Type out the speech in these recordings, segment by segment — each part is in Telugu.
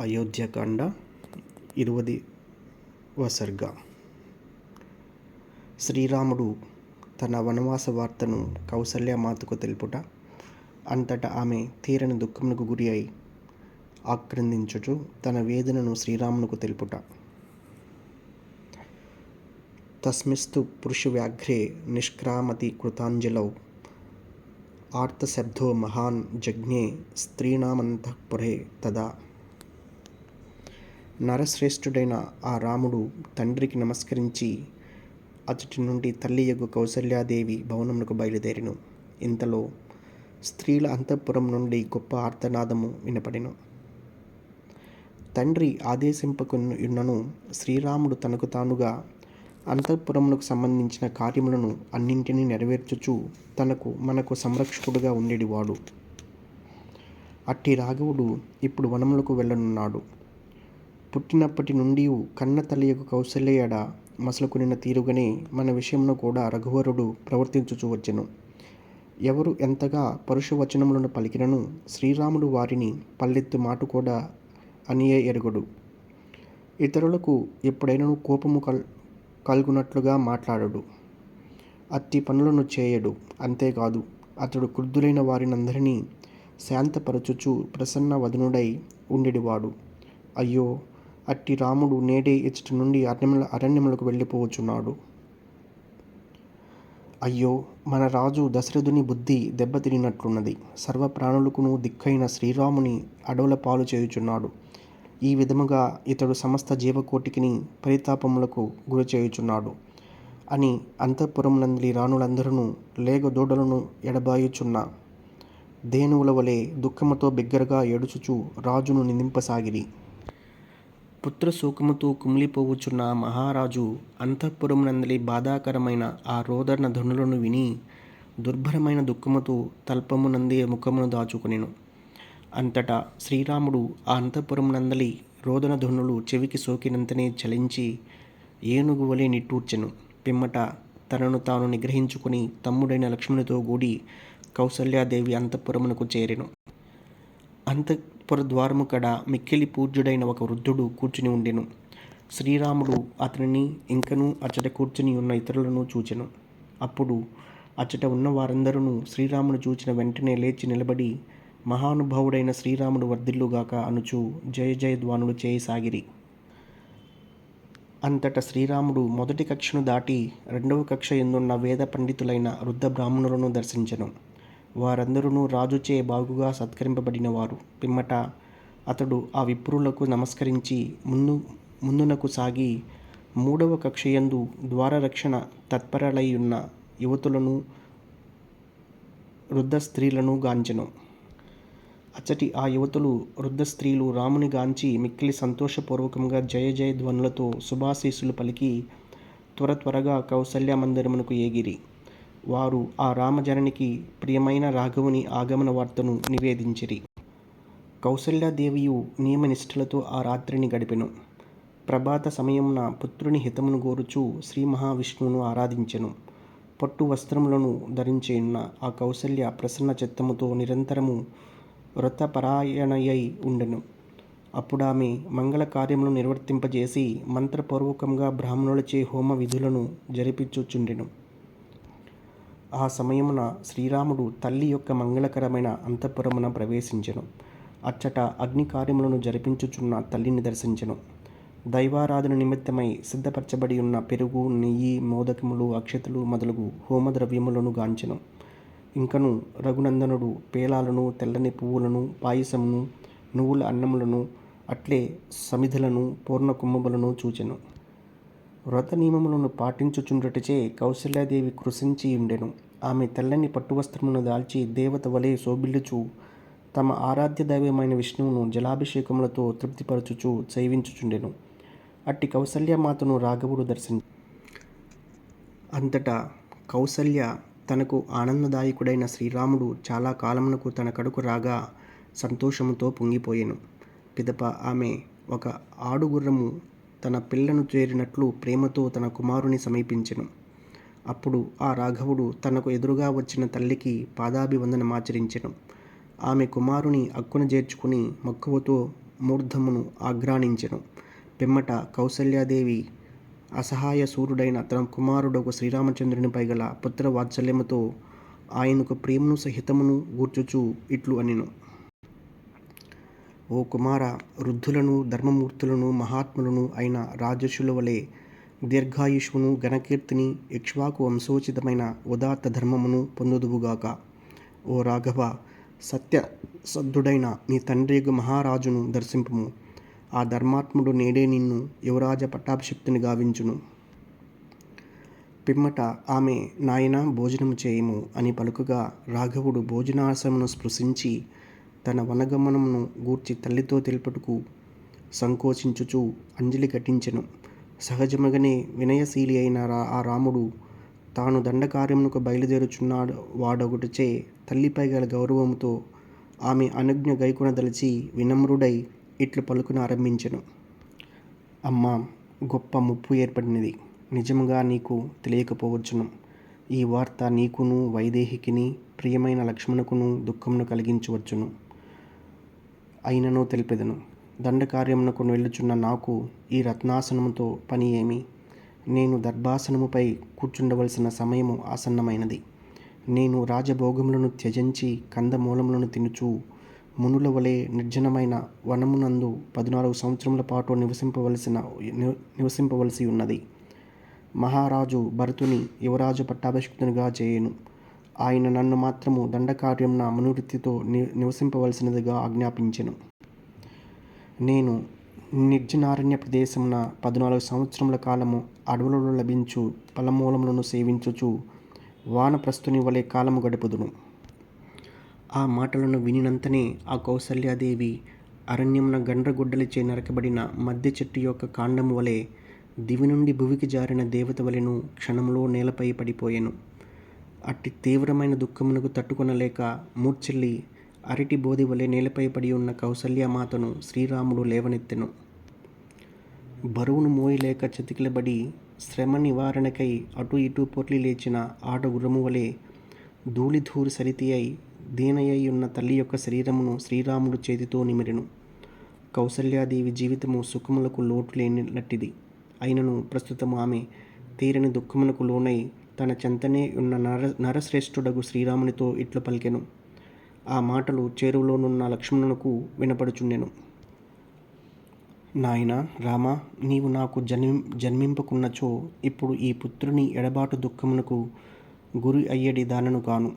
అయోధ్యకాండ ఇరువది వసర్గ శ్రీరాముడు తన వనవాస వార్తను కౌసల్యమాతకు తెలుపుట అంతటా ఆమె తీరని దుఃఖమునకు గురి అయి ఆక్రందించుచు తన వేదనను శ్రీరామునకు తెలుపుట. తస్మిస్తు పురుషవ్యాఘ్రే నిష్క్రామతి కృతాంజలౌ. ఆర్తశబ్దో మహాన్ జజ్ఞే స్త్రీణామంతఃపురే తదా. నరశ్రేష్ఠుడైన ఆ రాముడు తండ్రికి నమస్కరించి అతటి నుండి తల్లి యొక్క కౌసల్యాదేవి భవనమునకు బయలుదేరిను. ఇంతలో స్త్రీల అంతఃపురం నుండి గొప్ప ఆర్తనాదము వినపడెను. తండ్రి ఆదేశింపకున్నను శ్రీరాముడు తనకు తానుగా అంతఃపురమునకు సంబంధించిన కార్యములను అన్నింటినీ నెరవేర్చుచు తనకు మనకు సంరక్షకుడుగా ఉండేటివాడు అట్టి రాఘవుడు ఇప్పుడు వనములకు వెళ్ళనున్నాడు. పుట్టినప్పటి నుండి కన్న తల్లియకు కౌశల్యడ మసలుకునిన తీరుగనే మన విషయంలో కూడా రఘువరుడు ప్రవర్తించుచు వచ్చెను. ఎవరు ఎంతగా పరుష వచనములను పలికినను శ్రీరాముడు వారిని పల్లెత్తు మాట కూడా అనియే ఎరుగుడు. ఇతరులకు ఎప్పుడైనా కోపము కల్ కలుగునట్లుగా మాట్లాడడు. అట్టి పనులను చేయడు. అంతేకాదు అతడు క్రుద్ధులైన వారినందరినీ శాంతపరచుచు ప్రసన్న వదనుడై ఉండేవాడు అయ్యో అట్టి రాముడు నేడే ఇచ్చటి నుండి అరణ్యముల అరణ్యములకు వెళ్ళిపోవచ్చున్నాడు. అయ్యో మన రాజు దశరథుని బుద్ధి దెబ్బతిరినట్లున్నది సర్వ ప్రాణులకును దిక్కైన శ్రీరాముని అడవుల పాలు చేయుచున్నాడు. ఈ విధముగా ఇతడు సమస్త జీవకోటికిని పరితాపములకు గురి చేయుచున్నాడు అని అంతఃపురమునందలి రాణులందరూ లేగ దూడలను ఎడబాయుచున్న దేనువుల వలె దుఃఖముతో బిగ్గరగా ఏడుచుచు రాజును నిందింపసాగిరి. పుత్రశోకముతో కుమిలిపోవచ్చున్న మహారాజు అంతఃపురమునందలి బాధాకరమైన ఆ రోదన ధ్వనులను విని దుర్భరమైన దుఃఖముతో తల్పమునందే ముఖమును దాచుకునేను. అంతటా శ్రీరాముడు ఆ అంతఃపురమునందలి రోదన ధ్వనులు చెవికి సోకినంతనే చలించి ఏనుగు వలె నిట్టూర్చెను. పిమ్మట తనను తాను నిగ్రహించుకుని తమ్ముడైన లక్ష్మణునితో కూడి కౌసల్యాదేవి అంతఃపురమునకు చేరెను. అంత ద్వారము కడ మిక్కిలి పూజ్యుడైన ఒక వృద్ధుడు కూర్చుని ఉండెను. శ్రీరాముడు అతనిని ఇంకనూ అచ్చట కూర్చుని ఉన్న ఇతరులను చూచెను. అప్పుడు అచ్చట ఉన్న వారందరూ శ్రీరామును చూచిన వెంటనే లేచి నిలబడి మహానుభావుడైన శ్రీరాముడు వర్ధిల్లుగాక అనుచు జయ జయ ధ్వానులు చేయసాగిరి. అంతట శ్రీరాముడు మొదటి కక్షను దాటి రెండవ కక్ష ఎందున్న వేద పండితులైన వృద్ధ బ్రాహ్మణులను దర్శించెను. వారందరూ రాజుచే బాగుగా సత్కరింపబడినవారు. పిమ్మట అతడు ఆ విప్రులకు నమస్కరించి ముందు ముందునకు సాగి మూడవ కక్షయందు ద్వారరక్షణ తత్పరలై ఉన్న యువతులను వృద్ధ స్త్రీలను గాంచెను. అచ్చటి ఆ యువతులు వృద్ధ స్త్రీలు రాముని గాంచి మిక్కిలి సంతోషపూర్వకంగా జయ జయ ధ్వనులతో శుభాశీస్సులు పలికి త్వర త్వరగా కౌసల్య మందిరమునకు ఏగిరి. వారు ఆ రామజననికి ప్రియమైన రాఘవుని ఆగమన వార్తను నివేదించిరి. కౌసల్యాదేవియు నియమనిష్ఠులతో ఆ రాత్రిని గడిపెను. ప్రభాత సమయమున పుత్రుని హితమును గోరుచు శ్రీ మహావిష్ణువును ఆరాధించెను. పట్టు వస్త్రములను ధరించేయున్న ఆ కౌసల్య ప్రసన్న చిత్తముతో నిరంతరము వ్రతపరాయణయై ఉండెను. అప్పుడు ఆమె మంగళ కార్యములు నిర్వర్తింపజేసి మంత్రపూర్వకంగా బ్రాహ్మణులచే హోమ విధులను జరిపించుచుండెను. ఆ సమయమున శ్రీరాముడు తల్లి యొక్క మంగళకరమైన అంతఃపురమున ప్రవేశించెను. అచ్చట అగ్ని కార్యములను జరిపించుచున్న తల్లిని దర్శించెను. దైవారాధన నిమిత్తమై సిద్ధపరచబడి ఉన్న పెరుగు నెయ్యి మోదకములు అక్షతలు మొదలగు హోమద్రవ్యములను గాంచెను. ఇంకను రఘునందనుడు పేలాలను తెల్లని పువ్వులను పాయసమును నువ్వుల అన్నములను అట్లే సమిధులను పూర్ణ కుమ్మములను చూచెను. వ్రత నియమములను పాటించుచుండుటచే కౌశల్యాదేవి కృషించి ఉండెను. ఆమె తెల్లని పట్టువస్త్రమును దాల్చి దేవత వలె శోభిల్లుచు తమ ఆరాధ్య దైవమైన విష్ణువును జలాభిషేకములతో తృప్తిపరచుచు సేవించుచుండెను. అట్టి కౌసల్యమాతను రాఘవుడు దర్శించి అంతటా కౌసల్య తనకు ఆనందదాయకుడైన శ్రీరాముడు చాలా కాలమునకు తన కడుకు రాగా సంతోషముతో పొంగిపోయెను. పిదప ఆమె ఒక ఆడుగుర్రము తన పిల్లను చేరినట్లు ప్రేమతో తన కుమారుని సమీపించెను. అప్పుడు ఆ రాఘవుడు తనకు ఎదురుగా వచ్చిన తల్లికి పాదాభివందనమాచరించెను ఆమె కుమారుని అక్కున చేర్చుకుని మక్కువతో మూర్ధమును ఆగ్రాణించెను. పిమ్మట కౌసల్యాదేవి అసహాయ సూర్యుడైన తన కుమారుడొక శ్రీరామచంద్రునిపై గల పుత్ర వాత్సల్యముతో ఆయనకు ప్రేమను సహితమును గూర్చుచు ఇట్లు అనెను. ఓ కుమార వృద్ధులను ధర్మమూర్తులను మహాత్ములను అయిన రాజర్షుల వలె దీర్ఘాయుషువును ఘనకీర్తిని ఇక్ష్వాకు వంశోచితమైన ఉదాత్త ధర్మమును పొందుదువుగాక. ఓ రాఘవ సత్య సద్దుడైన నీ తండ్రి మహారాజును దర్శింపుము. ఆ ధర్మాత్ముడు నేడే నిన్ను యువరాజ పట్టాభిషిక్తుని గావించును. పిమ్మట ఆమె నాయన భోజనము చేయము అని పలుకగా రాఘవుడు భోజనాశమును స్పృశించి తన వనగమనమును గూర్చి తల్లితో తెలుపుటకు సంకోచించుచు అంజలి ఘటించెను సహజముగానే వినయశీలి అయిన రా ఆ రాముడు తాను దండకార్యమునకు బయలుదేరుచున్నాడు వాడొకటిచే తల్లిపై గల గౌరవముతో ఆమె అనుజ్ఞ గైకొనదలిచి వినమ్రుడై ఇట్లు పలుకున ఆరంభించెను. అమ్మా గొప్ప ముప్పు ఏర్పడినది. నిజముగా నీకు తెలియకపోవచ్చును. ఈ వార్త నీకును వైదేహికిని ప్రియమైన లక్ష్మణుకును దుఃఖమును కలిగించవచ్చును. అయినను తెలిపెదను. దండకార్యమునకు వెళ్ళుచున్న నాకు ఈ రత్నాసనముతో పని ఏమి నేను దర్భాసనముపై కూర్చుండవలసిన సమయము ఆసన్నమైనది. నేను రాజభోగములను త్యజించి కందమూలములను తినుచు మునుల వలె నిర్జనమైన వనమునందు పద్నాలుగు సంవత్సరముల పాటు నివసింపవలసిన నివసింపవలసి ఉన్నది. మహారాజు భరతుని యువరాజు పట్టాభిషిక్తునిగా చేయను. ఆయన నన్ను మాత్రము దండకార్యంన మనోవృత్తితో ని నివసింపవలసినదిగా ఆజ్ఞాపించెను. నేను నిర్జనారణ్య ప్రదేశమున పద్నాలుగు సంవత్సరముల కాలము అడవులలో లభించు ఫలమూలములను సేవించుచు వానప్రస్తుని వలె కాలము గడుపుదును. ఆ మాటలను వినినంతనే ఆ కౌసల్యాదేవి అరణ్యమున గండ్రగుడ్డలచే నరకబడిన మధ్య చెట్టు యొక్క కాండము వలె దివి నుండి భువికి జారిన దేవత వలెను క్షణంలో నేలపై పడిపోయెను. అట్టి తీవ్రమైన దుఃఖమునకు తట్టుకొనలేక మూర్ఛిల్లి అరటి బోధి వలె నేలపై పడి ఉన్న కౌసల్యమాతను శ్రీరాముడు లేవనెత్తెను. బరువును మోయలేక చతికిలబడి శ్రమ నివారణకై అటు ఇటు పొర్లి లేచిన ఆట గుర్రము వలె ధూళిధూరి సరితి అయి దీనయ్యి ఉన్న తల్లి యొక్క శరీరమును శ్రీరాముడు చేతితో నిమిరెను. కౌసల్యాదేవి జీవితము సుఖములకు లోటు లేనట్టిది అయినను ప్రస్తుతం ఆమె తీరని దుఃఖమునకు లోనై తన చెంతనే ఉన్న నర నరశ్రేష్ఠుడగు శ్రీరామునితో ఇట్లు పలికెను. ఆ మాటలు చేరువలోనున్న లక్ష్మణునకు వినపడుచుండెను. నాయన రామ నీవు నాకు జన్మి జన్మింపకున్నచో ఇప్పుడు ఈ పుత్రుని ఎడబాటు దుఃఖమునకు గురి అయ్యడి దానను కాను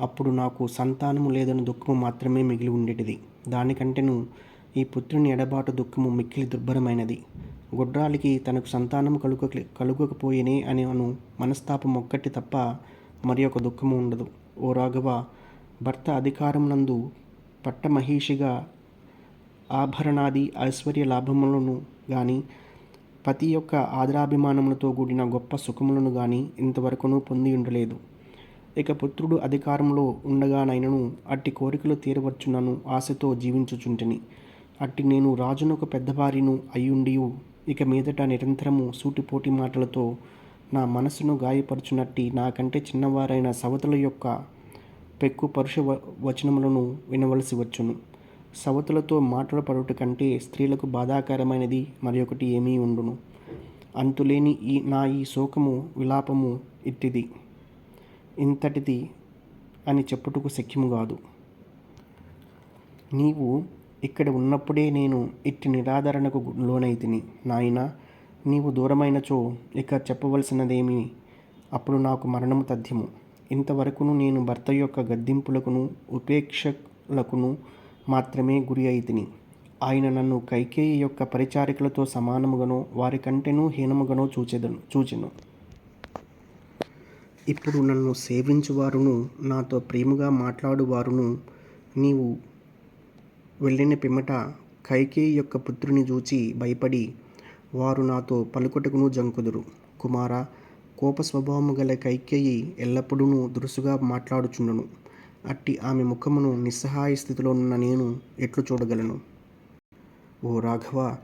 అప్పుడు నాకు సంతానము లేదని దుఃఖము మాత్రమే మిగిలి ఉండేటిది. దానికంటేను ఈ పుత్రుని ఎడబాటు దుఃఖము మిక్కిలి దుర్భరమైనది. గుడ్రాలికి తనకు సంతానం కలుగ కలుగకపోయేనే అని అను మనస్తాపం ఒక్కటి తప్ప మరి ఒక దుఃఖము ఉండదు. ఓ రాఘవ భర్త అధికారం నందు పట్టమహిషిగా ఆభరణాది ఐశ్వర్య లాభములను గాని పతి యొక్క ఆదరాభిమానములతో కూడిన గొప్ప సుఖములను గాని ఇంతవరకును పొంది ఉండలేదు. ఇక పుత్రుడు అధికారంలో ఉండగానైనను అట్టి కోరికలు తీరవచ్చునను ఆశతో జీవించుచుంటిని. అట్టి నేను రాజునొక పెద్దవారిను అయ్యుండియు. ఇక మీదట నిరంతరము సూటిపోటి మాటలతో నా మనసును గాయపరుచునట్టి నాకంటే చిన్నవారైన సవతుల యొక్క పెక్కు పరుష వచనములను వినవలసి వచ్చును. సవతులతో మాటలు పడుట కంటే స్త్రీలకు బాధాకరమైనది మరొకటి ఏమీ ఉండును. అంతులేని ఈ నా ఈ శోకము విలాపము ఇట్టిది. ఇంతటిది అని చెప్పుటకు శక్యము కాదు నీవు ఇక్కడ ఉన్నప్పుడే నేను ఇట్టి నిరాదరణకు లోనైతిని. నాయన నీవు దూరమైనచో ఇక చెప్పవలసినదేమి? అప్పుడు నాకు మరణము తథ్యము. ఇంతవరకును నేను భర్త యొక్క గద్దింపులకును ఉపేక్షలకును మాత్రమే గురి అయితిని. ఆయన నన్ను కైకేయి యొక్క పరిచారికలతో సమానముగానో వారి కంటేనూ హీనముగానో చూచెదను చూచెను. ఇప్పుడు నన్ను సేవించువారును నాతో ప్రేమగా మాట్లాడువారును నీవు వెళ్ళిన పిమ్మట కైకేయి యొక్క పుత్రుని చూచి భయపడి వారు నాతో పలుకుటకును జంకుదురు. కుమార కోప స్వభావము గల కైకేయి ఎల్లప్పుడూ దురుసుగా మాట్లాడుచుండును. అట్టి ఆమె ముఖమును నిస్సహాయ స్థితిలో ఉన్న నేను ఎట్లు చూడగలను? ఓ రాఘవ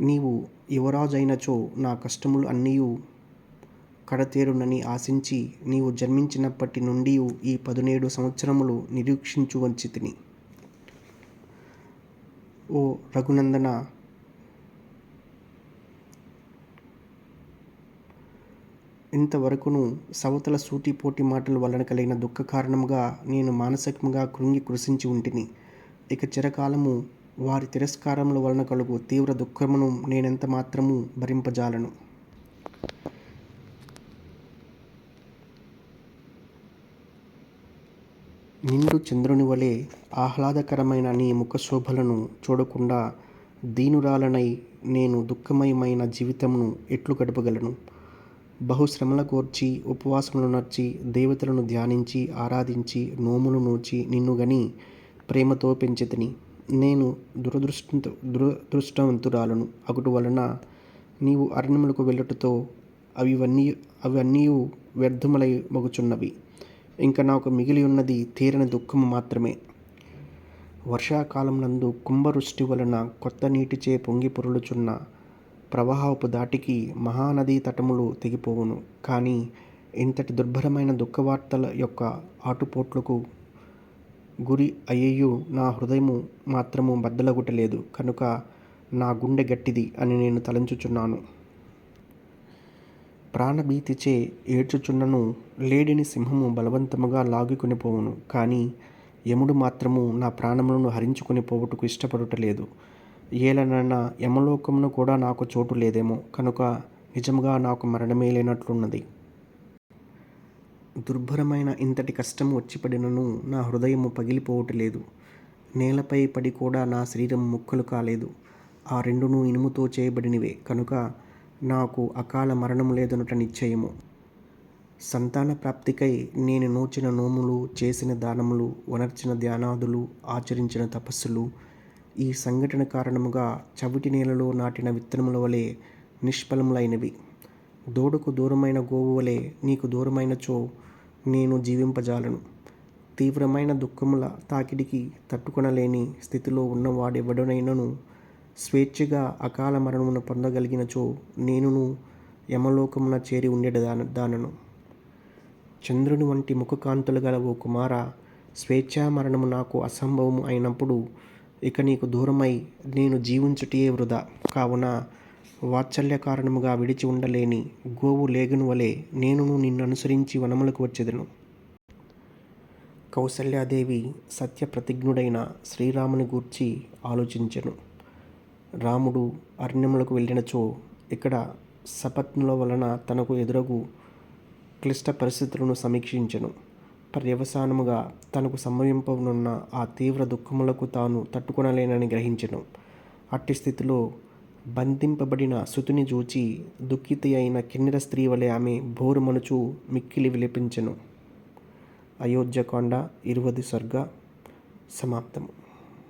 నీవు యువరాజైనచో అయినచో నా కష్టములు అన్నీయు కడతేరునని ఆశించి నీవు జన్మించినప్పటి నుండి ఈ పదునేడు సంవత్సరములు నిరీక్షించు వంచితిని ఓ రఘునందన! ఇంతవరకును సవతల సూటిపోటి మాటల వలన కలిగిన దుఃఖ కారణముగా నేను మానసికంగా కృంగి కృషించి ఉంటిని. ఇక చిరకాలము వారి తిరస్కారముల వలన కలుగు తీవ్ర దుఃఖమును నేనెంత మాత్రము భరింపజాలను? నిండు చంద్రుని వలె ఆహ్లాదకరమైన నీ ముఖశోభలను చూడకుండా దీనురాలనై నేను దుఃఖమయమైన జీవితమును ఎట్లు గడపగలను? బహుశ్రమల కోర్చి ఉపవాసములు నర్చి దేవతలను ధ్యానించి ఆరాధించి నోములు నూచి నిన్ను గని ప్రేమతో పెంచితిని. నేను దురదృష్ట దురదృష్టవంతురాలను. అగుటు వలన నీవు అరణ్యములకు వెళ్ళుటతో అవివన్నీ అవన్నీ వ్యర్థములై మగుచున్నవి. ఇంకా నాకు మిగిలి ఉన్నది తీరని దుఃఖము మాత్రమే. వర్షాకాలం నందు కుంభవృష్టి వలన కొత్త నీటిచే పొంగి పొరులుచున్న ప్రవాహపు దాటికి మహానదీ తటములు తెగిపోవును. కానీ ఇంతటి దుర్భరమైన దుఃఖవార్తల యొక్క ఆటుపోట్లకు గురి అయ్యయు నా హృదయము మాత్రము బద్దలగుటలేదు. కనుక నా గుండె గట్టిది అని నేను తలంచుచున్నాను. ప్రాణభీతిచే ఏడ్చుచున్నను లేడిని సింహము బలవంతముగా లాగుకొని పోవును. కానీ యముడు మాత్రము నా ప్రాణములను హరించుకొని పోవుటకు ఇష్టపడుటలేదు. ఏలనన్నా యమలోకమును కూడా నాకు చోటు లేదేమో. కనుక నిజముగా నాకు మరణమే లేనట్లున్నది. దుర్భరమైన ఇంతటి కష్టము వచ్చిపడినను నా హృదయము పగిలిపోవటలేదు. నేలపై పడి కూడా నా శరీరం ముక్కలు కాలేదు. ఆ రెండును ఇనుముతో చేయబడినవే. కనుక నాకు అకాల మరణము లేదనుట నిశ్చయము. సంతాన ప్రాప్తికై నేను నోచిన నోములు చేసిన దానములు వనర్చిన ధ్యానాదులు ఆచరించిన తపస్సులు ఈ సంఘటన కారణముగా చవిటి నేలలో నాటిన విత్తనముల వలె నిష్ఫలములైనవి. దూడకు దూరమైన గోవు వలె నీకు దూరమైనచో నేను జీవింపజాలను. తీవ్రమైన దుఃఖముల తాకిడికి తట్టుకొనలేని స్థితిలో ఉన్నవాడెవడనైనను స్వేచ్ఛగా అకాల మరణమును పొందగలిగినచో నేనును యమలోకమున చేరి ఉండేదాన దానను. చంద్రుని వంటి ముఖకాంతులు గల ఓ కుమార స్వేచ్ఛా మరణము నాకు అసంభవము అయినప్పుడు ఇక నీకు దూరమై నేను జీవించుటయే వృధా. కావున వాత్సల్య కారణముగా విడిచి ఉండలేని గోవు లేగును వలె నేనును నిన్ను అనుసరించి వనములకు వచ్చేదను. కౌసల్యాదేవి సత్యప్రతిజ్ఞుడైన శ్రీరాముని గూర్చి ఆలోచించెను. రాముడు అరణ్యములకు వెళ్ళినచో ఇక్కడ సపత్నుల వలన తనకు ఎదురగు క్లిష్ట పరిస్థితులను సమీక్షించెను. పర్యవసానముగా తనకు సంభవింపనున్న ఆ తీవ్ర దుఃఖములకు తాను తట్టుకొనలేనని గ్రహించెను. అట్టి స్థితిలో బంధింపబడిన సుతుని చూచి దుఃఖితి అయిన కిన్నెర స్త్రీ వలె ఆమె బోరుమనుచు మిక్కిలి విలిపించెను. అయోధ్యకాండ ఇరువది సర్గ సమాప్తము.